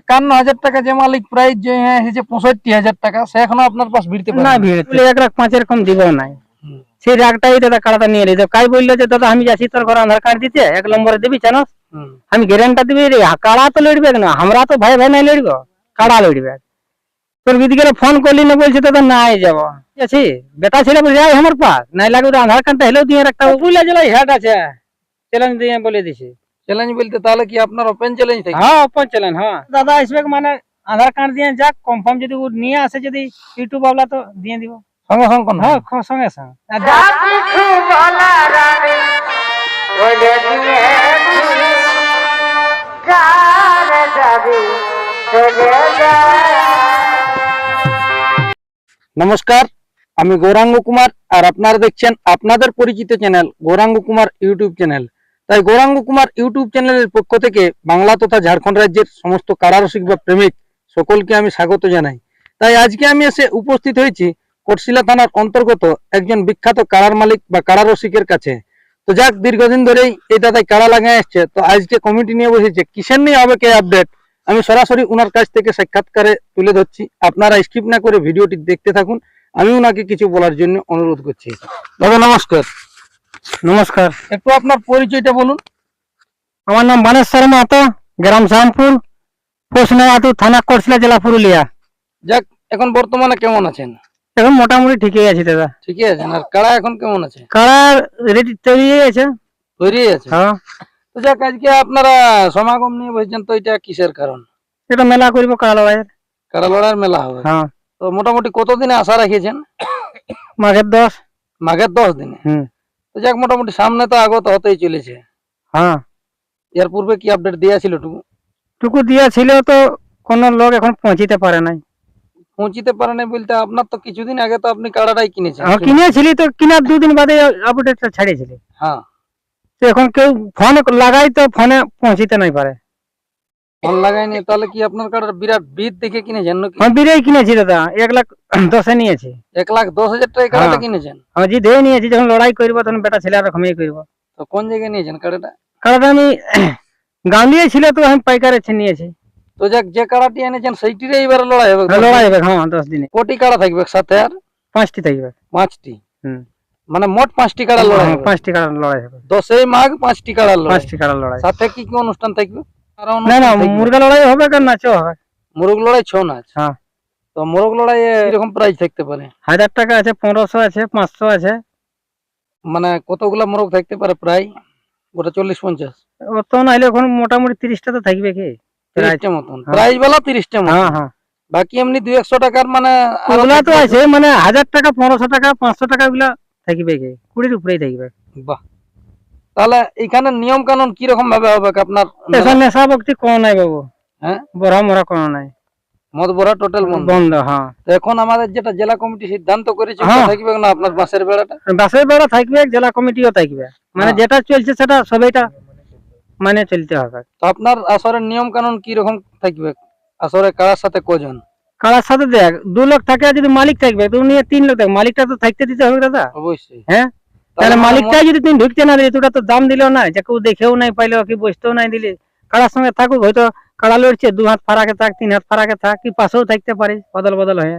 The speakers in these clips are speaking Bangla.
একান্ন হাজার টাকা যে মালিক প্রাইস যে এসেছে পঁয়ষট্টি হাজার টাকা সে এখনও আপনার পাশ ভিড়তে না না। ভিড় তুই এক লাখ পাঁচের কম দিব নাই। সেই রাগটাই দাদা কাড়াটা নিয়ে নিতে কাই বলল যে দাদা আমি যাচ্ছি তোর ঘরে আধার কার্ড দিতে। এক নম্বরে দিবি জানোস। আমি গ্যারেন্টা দিবি রে কাড়া তো লড়বে না আমরা তো ভাই ভাই নাই লড়ব। কাড়া লড়বে? তোর দিদি গেলে ফোন করলি না বলছে দাদা নাই যাব। আছে? বেটা ছেলে বলে যাই আমার পাস। নাই লাগবে তো আধার কার্ডটা হেলেও দিয়ে রাখতে বুঝলে জেলায় হেড আছে। চ্যালেঞ্জ দিয়ে বলে দিছি। চ্যালেঞ্জ বলতে তাহলে কি আপনার ওপেন চ্যালেঞ্জ থাকে? হ্যাঁ ওপেন চ্যালেঞ্জ হ্যাঁ। দাদা আসবে মানে আধার কার্ড দিয়ে যাক কনফার্ম যদি ও নিয়ে আসে যদি ইউটিউব বাবলা তো দিয়ে দিব। সঙ্গে সঙ্গে কোন হ্যাঁ সঙ্গে নমস্কার আমি গৌরাঙ্গ কুমার আর আপনারা দেখছেন আপনাদের পরিচিত channel Gauranga Kumar YouTube channel তাই গৌরাঙ্গ কুমার ইউটিউব চ্যানেলের পক্ষ থেকে বাংলা তথা ঝাড়খণ্ড রাজ্যের সমস্ত কারারসিক বা প্রেমিক সকলকে আমি স্বাগত জানাই। তাই আজকে আমি এসে উপস্থিত হয়েছি কোটশিলা থানার অন্তর্গত একজন বিখ্যাত কারার মালিক বা কারারসিকের কাছে। তো যাক, দীর্ঘদিন ধরেই এই দাদাই কারা লাগাই আসছে, তো আজকে কমিটি নিয়ে বসেছে। কিসের নিয়ে হবে কে আপডেট আমি সরাসরি উনার কাছ থেকে সাক্ষাৎকারে তুলে ধরছি। আপনারা স্কিপ না করে ভিডিওটি দেখতে থাকুন। আমি ওনাকে কিছু বলার জন্য অনুরোধ করছি। দাদা, নমস্কার। নমস্কার। একটু আপনার পরিচয়টা বলুন। আমার নাম বানেশ শর্মা মাহাতো গ্রাম শ্যামপুর পোষনাহাতু থানা করছিলা জেলা পুরুলিয়া। যাক এখন বর্তমানে কেমন আছেন? এখন মোটামুটি ঠিকই আছে দাদা। ঠিকই আছেন? আর কাড়া এখন কেমন আছে? কাড়ার রেডি তৈরি গেছে। তৈরি আছে? হ্যাঁ। তো যাক আজকে আপনারা সমাগম নিয়ে বসেছেন তো এটা কিসের কারণ? এটা মেলা করব কাড়া লড়াইয়ের। কাড়া লড়াইয়ের মেলা হবে। হ্যাঁ। তো মোটামুটি কতদিনে আশা রাখিয়েছেন মাঘের দশ। মাঘের দশ দিনে? হুম। তো যাক মোটামুটি সামনে তো আগত হতেই চলেছে। হ্যাঁ। এর পূর্বে কি আপডেট দিয়েছিল টুকু? টুকু দেওয়া ছিল তো কোন লোক এখন পৌঁছিতে পারে নাই। পৌঁছিতে পারে নাই বলতে আপনার তো কিছুদিন আগে তো আপনি কাড়াটাই কিনেছেন। হ্যাঁ, কিনেছিলি তো কিনার দুদিন বাদে আপডেটটা ছাড়িয়েছিলি। হ্যাঁ। তো এখন কেউ ফোন লাগাই তো ফোনে পৌঁছিতে নাই পারে। ফোন লাগাইনি তাহলে কি আপনার কাড়ার বিরাট বিদ দেখে কিনেছেন নাকি? আমি বিরেই কিনেছি দাদা এক লাখ দশে নিয়েছি। এক লাখ দশ হাজার টাকা কাড়াটা হ্যাঁ। কিনেছেন? আমি যে ধরে নিয়েছি যখন লড়াই করব তখন বেটা ছেলে আর ঘুমিয়ে করব তো কোন জায়গায় নিয়েছেন কাড়াটা কারণ আমি গাঁলিয়ে ছিল তো আমি পাইকারে নিয়েছি। তো যাক যে কাড়াটি এনেছেন সেইটিরে এবারে লড়াই হবে। লড়াই হবে হ্যাঁ দশ দিনে। কোটি কাড়া থাকবে সাথে আর? পাঁচটি থাকবে। পাঁচটি? হুম। মানে মোট পাঁচটি কাড়া লড়াই হ্যাঁ, হবে। পাঁচটি কাড়ার লড়াই হবে। দশই মাঘ পাঁচটি কাড়া লড়াই। পাঁচটি কাড়ার লড়াই। সাথে কি কি অনুষ্ঠান থাকবে? না না মুরগা লড়াই হবে কার নাচও হবে? মোরগ লড়াই ছৌ নাচ। হ্যাঁ। তো মোরগ লড়াই এরকম প্রাইস থাকতে পারে? হাজার টাকা আছে পনেরোশো আছে পাঁচশো আছে। মানে কতগুলা মোরগ থাকতে পারে প্রায়? গোটা চল্লিশ পঞ্চাশ। অত নাইলে এখন মোটামুটি তিরিশটা তো থাকবে কি? তিরিশটা মতন। হ্যাঁ। প্রাইস বেলা তিরিশটা হ্যাঁ হ্যাঁ। বাকি এমনি দুই একশো টাকার মানে ওগুলা তো আছে মানে হাজার টাকা পনেরোশো টাকা পাঁচশো টাকা ওগুলা থাকবে কি? কুড়ির উপরেই থাকবে। বাহ। তাহলে এখানে নিয়ম কানুন কি রকম ভাবে হবে আপনার নেশা ভক্তি কোনো নাই বাবু। হ্যাঁ? বড়া মরা কোনো নাই। মদ ভরা টোটাল বন্ধ। বন্ধ হ্যাঁ। এখন আমাদের যেটা জেলা কমিটি সিদ্ধান্ত করেছে হ্যাঁ। থাকবে না আপনার বাসের বেড়াটা বাসের বেড়া থাকবে জেলা কমিটিও থাকবে। মানে হ্যাঁ। যেটা চলছে সেটা সবাইটা মানে চলতে হবে। তো আপনার আসরের নিয়ম কানুন কি রকম থাকবে? আসরে কারার সাথে কজন? কারার সাথে দেখ দু লোক থাকে আর যদি মালিক থাকবে নিয়ে তিন লোক থাকবে। মালিকটা তো থাকতে দিতে হবে দাদা। অবশ্যই। হ্যাঁ? তাহলে মালিকটা যদি তুমি ঢুকতে না দিলে তোটা তো দাম দিলেও না যে কেউ দেখেও নাই পাইলেও কি বসতেও নাই দিলে। কারার সঙ্গে থাকুক হয়তো কারা লড়ছে দু হাত ফারাকে থাক তিন হাত ফারাকে থাক কি পাশেও থাকতে পারে বদল বদল হয়ে।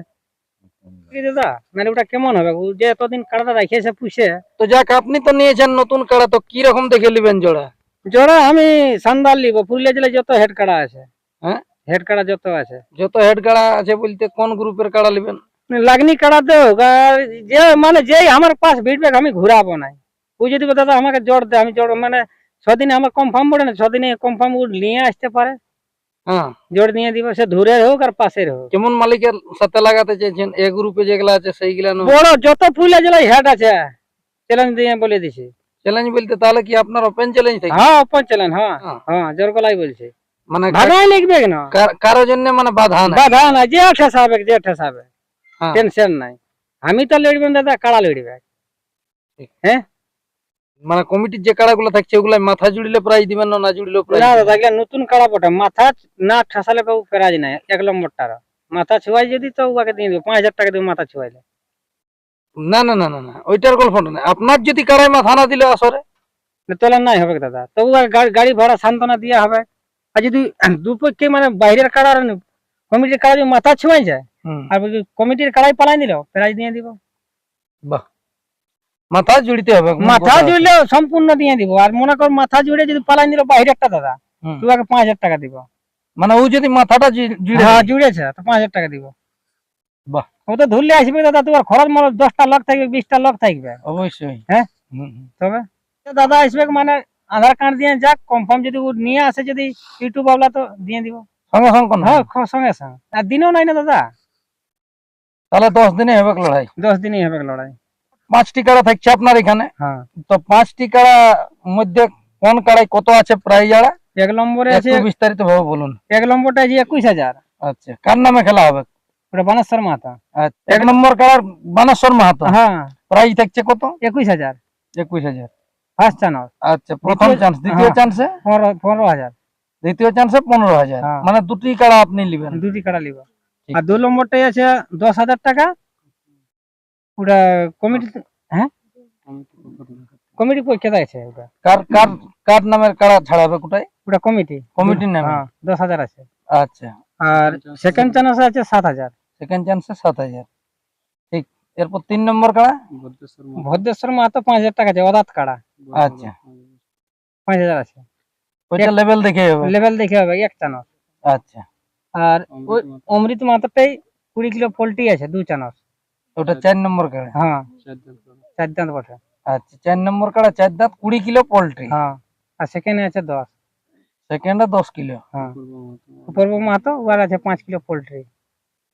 দাদা? মানে ওটা কেমন হবে? যে এতদিন কাড়াটা রাখিয়েছে পুষে। তো যাক আপনি তো নিয়েছেন নতুন কাড়া তো কি রকম দেখে নেবেন জোড়া? জোড়া আমি সান্দাল পুরুলিয়া জেলায় যত হেড কাড়া আছে হ্যাঁ? হেড কাড়া যত আছে। যত হেড কাড়া আছে বলতে কোন গ্রুপের কাড়া নেবেন? লাগনি কাড়া হোক আর যে মানে যে আমার পাশ ভিড়বে আমি ঘুরাবো নাই। ও যদি দাদা আমাকে জোর দে আমি জোর মানে ছদিনে আমার কনফার্ম পড়ে না ছদিনে কনফার্ম নিয়ে আসতে পারে। হ্যাঁ। জোর নিয়ে দিব সে দূরের হোক আর পাশের হোক। কেমন মালিকের সাথে লাগাতে চাইছেন এ গ্রুপে যেগুলা আছে সেইগুলা বড় যত পুরুলিয়া জেলায় হেড আছে। চ্যালেঞ্জ দিয়ে বলে দিছি। চ্যালেঞ্জ বলতে তাহলে কি আপনার ওপেন চ্যালেঞ্জ থাকে? হ্যাঁ ওপেন চ্যালেঞ্জ হ্যাঁ। হ্যাঁ। জোর গলাই বলছে। মানে ভাগাই লিখবে কেন? কার- কারও জন্য মানে বাধা নাই। বাধা নাই যে ঠেসাবে যে ঠেসাবে। টেনশন নাই আমি তো লড়বেন দাদা কাড়া লড়বে হ্যাঁ মানে কমিটির যে কাড়াগুলো থাকছে ওগুলা মাথা জুড়িলে প্রাইজ দিবেন না প্রাইজ না দাদা এগুলা নতুন কাড়া বটে মাথা না ঠাসালে কেউ ফেরাজ নাই এক নম্বরটার মাথা ছুয়াই যদি তো উহাকে দিয়ে দেবো পাঁচ হাজার টাকা দেবো মাথা ছুয়াইলে না না না না না ওইটার গল্পটা না আপনার যদি কাড়ায় মাথা না দিলে আসরে তোলা নাই হবে দাদা তবু গাড়ি- ভাড়া সান্ত্বনা দিয়া হবে আর যদি দুপক্ষে মানে বাইরের কাড়া আর কমিটির কাড়া যদি মাথা ছোঁয়াই যায় আর কমিটির কাড়াই পালাই দিল প্রাইজ দিয়ে দিব। বাহ। মাথা জুড়িতে হবে। মাথা জুড়লে সম্পূর্ণ দিয়ে দিব। আর মনে কর মাথা জুড়ে যদি পালাই দিল বাইরে একটা দাদা। তোমাকে পাঁচ হাজার টাকা দিব। মানে ও যদি মাথাটা জুড়ে হ্যাঁ জুড়েছে তো পাঁচ হাজার টাকা দিব। বাহ। ও তো ধরলে আসবে দাদা তোমার খরচ মনে দশটা লোক থাকবে বিশটা লোক থাকবে। অবশ্যই। হ্যাঁ? তবে দাদা আসবে মানে আধার কার্ড দিয়ে যাক কনফার্ম যদি ও নিয়ে আসে যদি ইউটিউব বাবলা তো দিয়ে দিব। সঙ্গে সঙ্গে হ্যাঁ সঙ্গে সঙ্গে। আর দিনেও নাই না দাদা। তাহলে দশ দিনে হবে লড়াই। দশ দিনই হবে লড়াই। পাঁচটি কাড়া থাকছে আপনার এখানে। হ্যাঁ। তো পাঁচটি কাড়া মধ্যে কোন কাড়ায় কত আছে প্রাইজ আড়া? এক নম্বরে আছে একটু বিস্তারিত ভাবে বলুন। এক নম্বরটা আছে একুশ হাজার। আচ্ছা কার নামে খেলা হবে? ওটা বানেশ্বর মাতা আচ্ছা এক নম্বর কাড়ার বানেশ্বর মাহাতো। হ্যাঁ। প্রাইজ থাকছে কত? একুশ হাজার। একুশ হাজার। ফার্স্ট চ্যানেল আচ্ছা প্রথম দ্বিতীয়- চান্স দ্বিতীয় হ্যাঁ। চান্সে পনেরো পনেরো হাজার। দ্বিতীয় চান্সে পনেরো হাজার। হ্যাঁ। মানে দুটি কাড়া আপনি নেবেন। দুটি কাটা লিব ঠিক। আর দু নম্বরটাই আছে দশ হাজার টাকা। ওটা কমিটি হ্যাঁ? কমিটি পরীক্ষা আছে ওটা? কার কার কার নামের কাড়া ছাড়াবে কোটায় ওটা কমিটি কমিটির নামে? হ্যাঁ দশ হাজার আছে। আচ্ছা। আর সেকেন্ড চ্যানেল আছে সাত হাজার। সেকেন্ড চান্সে সাত হাজার। ঠিক এরপর তিন নম্বর কাড়া? ভদ্রেশ্বর মাহাতো পাঁচ হাজার টাকা আছে অদাত কাড়া। আচ্ছা। পাঁচ হাজার আছে। ওইটা লেভেল দেখে হবে। লেভেল দেখে হবে এক চ্যানেল আচ্ছা। আর ওই অমৃত মাথাটাই কুড়ি কিলো পোল্ট্রি আছে দু চ্যানেল ওটা চার নম্বর কাড়া হ্যাঁ। চার দাঁত বটে আচ্ছা চার নম্বর কাড়া চার দাঁত কুড়ি কিলো পোলট্রি। হ্যাঁ। আর সেকেন্ডে আছে দশ। সেকেন্ডে দশ কিলো। হ্যাঁ। পূর্ব মাহাতো ওর আছে পাঁচ কিলো পোলট্রি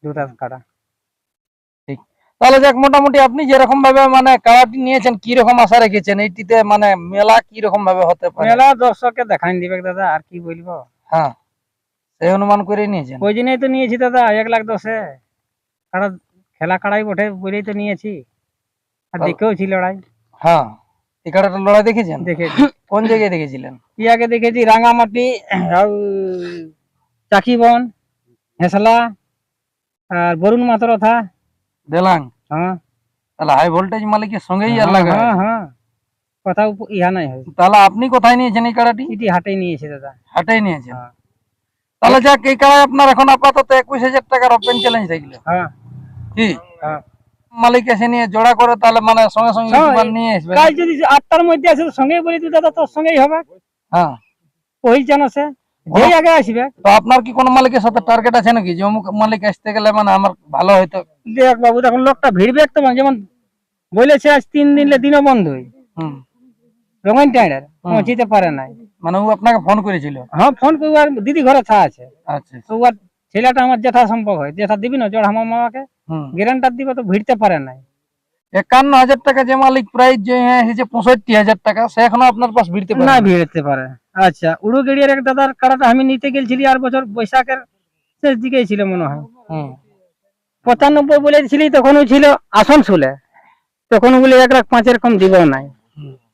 দু দাঁত কাটা তাহলে যাক মোটামুটি আপনি যেরকম ভাবে মানে কাড়াটি নিয়েছেন কি রকম আশা রেখেছেন এইটিতে মানে মেলা কি রকম ভাবে হতে পারে? মেলা দর্শককে দেখাই দিবে দাদা আর কি বলব? হ্যাঁ। সেই অনুমান করে নিয়েছেন? ওই জন্যই তো নিয়েছি দাদা এক লাখ দশে। কাড়া খেলা কাড়াই বটে বলেই তো নিয়েছি। আর তাও- দেখেও ছিল লড়াই। হ্যাঁ এই কাড়াটা লড়াই দেখেছেন? দেখেছি। কোন জায়গায় দেখেছিলেন? কি আগে দেখেছি রাঙামাটি আর চাকিবন হেসলা আর বরুণ মাতরথা। দেলাং। হ্যাঁ। তাহলে হাই ভোল্টেজ মালিকের সঙ্গেই আর লাগা হ্যাঁ হ্যাঁ। কথা ইহা নাই হয়। তাহলে আপনি কোথায় নিয়েছেন এই কাড়াটি? ইটি হাটেই নিয়েছে দাদা। হাটেই নিয়েছেন? হ্যাঁ। তাহলে যাক এই কাড়ায় আপনার এখন আপাতত একুশ হাজার টাকার ওপেন চ্যালেঞ্জ থাকল হ্যাঁ। কি? হ্যাঁ। মালিক এসে নিয়ে জোড়া করে তাহলে মানে সঙ্গে সঙ্গে হ্যাঁ, নিয়ে আসবে। কাজ যদি আটটার মধ্যে আসে তো বলি তুই দাদা তোর সঙ্গেই হবে। হ্যাঁ। ওই জানাসে যেই আগে আসবে। তো আপনার কি কোনো মালিকের সাথে টার্গেট আছে নাকি? যে অমুক মালিক আসতে গেলে মানে আমার ভালো হয়তো। দেখ বাবু দেখুন লোকটা ভিড়বে তো যেমন বলেছে আজ তিন দিনলে দিনও বন্ধই। হুম। টাইডার পৌঁছিতে পারে নাই। মানে ও আপনাকে ফোন করেছিল? হ্যাঁ ফোন করে আর দিদি ঘরে থা আছে। আচ্ছা তো আর ছেলেটা আমার সম্ভব হয়। জেঠা দিবি না জড় আমার মামাকে গ্যারান্টার দিবে তো ভিড়তে পারে নাই। একান্ন হাজার টাকা যে মালিক প্রাইস যে এসেছে পঁয়ষট্টি হাজার টাকা সে এখনও আপনার পাশ ভিড়তে পারে না। ভিড়তে পারে। আচ্ছা উড়ু গেড়িয়ার এক দাদার কাড়াটা আমি নিতে গেছিলি আর বছর বৈশাখের শেষ দিকেই ছিল মনে হয়। পঁচানব্বই বলেছিলি তখনও ছিল আসানসোলে। তখন বলে এক লাখ পাঁচের কম দিব নাই।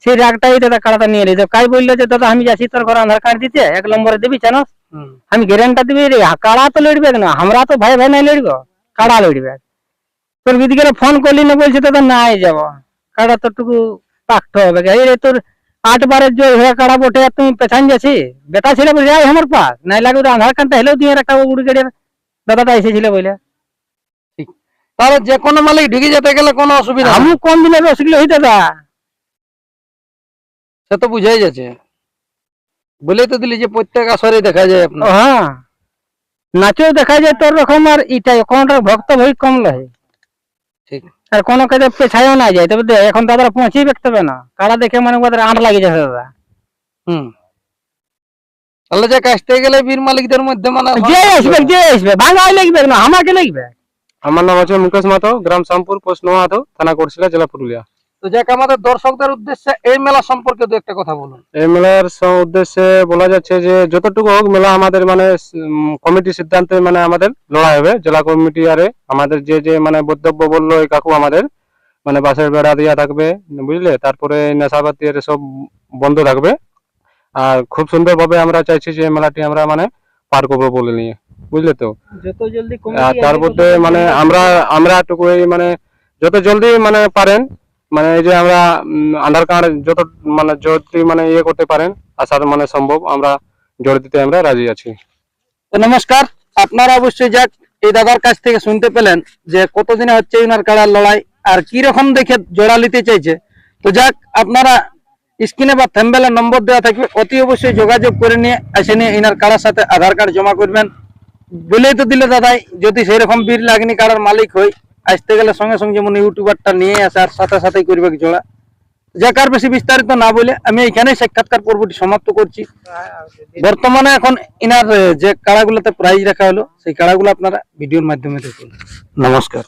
সেই রাগটাই দাদা কাড়াটা নিয়ে নিত কাই বলল যে দাদা আমি যাচ্ছি তোর ঘরে আধার কার্ড দিতে এক নম্বরে দিবি জানোস আমি গ্যারেন্টার দিবি রে কাড়া তো লড়বে না আমরা তো ভাই ভাই নাই লড়ব কাড়া লড়বে। তোর দিদিকে ফোন করলি না বলছে দাদা নাই যাব। কাড়া তোর টুকু পাকতে হবে এই রে তোর আট বারের জয় হয়ে কাড়া বটে তুমি পেছান যাচ্ছি? বেটা ছিল বলে যাই আমার পাস নাই লাগে আধার কার্ডটা হেলেও দিয়ে রাখা উড়ি গাড়ির দাদাটা এসেছিল বলে তাহলে যে কোনো মালিক ঢুকে যেতে গেলে কোনো অসুবিধা আমি কম দিনের রসিকল হই দাদা? সে তো বুঝাই যাচ্ছে। বলে তো দিলি যে প্রত্যেক আসরে দেখা যায় আপনার। হ্যাঁ। নাচেও দেখা যায় তোর রকম আর ইটাই কোনটা ভক্ত ভই কম লহে ঠিক। আর কোনো কাজে পেছায়ও না যায় তবে এখন দাদা পৌঁছেই দেখতে হবে না। কারা দেখে মানে ওদের আট লাগে যাচ্ছে দাদা। হুম। তাহলে যে কাজতে গেলে বীর মালিকদের মধ্যে মানে যে আসবে যে আসবে ভাঙাই লাগবে না আমাকে লাগবে আমার নাম আছে মুকেশ মাতো গ্রাম শ্যামপুর পোস্ট নোয়াহাতো থানা করছিলা জেলা পুরুলিয়া। তো যাক আমাদের দর্শকদের উদ্দেশ্যে এই মেলা সম্পর্কে দু একটা কথা বলুন। এই মেলার উদ্দেশ্যে বলা যাচ্ছে যে যতটুকু হোক মেলা আমাদের মানে কমিটি সিদ্ধান্তে মানে আমাদের লড়াই হবে। জেলা কমিটি আরে আমাদের যে যে মানে বক্তব্য বলল এই কাকু আমাদের মানে বাসের বেড়া দেওয়া থাকবে বুঝলে? তারপরে নেশাবাতি এর সব বন্ধ থাকবে। আর খুব সুন্দরভাবে আমরা চাইছি যে মেলাটি আমরা মানে পার করব বলে নিয়ে বুঝলে তো? যত জলদি আর তার মধ্যে মানে আমরা আমরা টুকু মানে যত জলদি মানে পারেন মানে এই যে আমরা আধার কার্ড যত মানে যদি মানে ইয়ে করতে পারেন আসার মানে সম্ভব আমরা জোর দিতে আমরা রাজি আছি। তো নমস্কার, আপনারা অবশ্যই যাক, এই দাদার কাছ থেকে শুনতে পেলেন যে কতদিনে হচ্ছে ইনার কাড়ার লড়াই, আর কি রকম দেখে জোড়া নিতে চাইছে। তো যাক, আপনারা স্ক্রিনে বা থ্যাম্বেলের নম্বর দেওয়া থাকবে, অতি অবশ্যই যোগাযোগ করে নিয়ে এসে নিয়ে ইনার কাড়ার সাথে আধার কার্ড জমা করবেন। বলেই তো দিলে দাদাই, যদি সেই রকম বীর লাগনি কাড়ার মালিক হই আসতে গেলে সঙ্গে সঙ্গে যেমন ইউটিউবারটা নিয়ে আসে আর সাথে সাথেই করবে জোড়া যে কার বেশি বিস্তারিত না বলে আমি এখানেই সাক্ষাৎকার পর্বটি সমাপ্ত করছি। বর্তমানে এখন ইনার যে কাড়াগুলোতে প্রাইজ রাখা হলো, সেই কাড়াগুলো আপনারা ভিডিওর মাধ্যমে দেখুন। নমস্কার।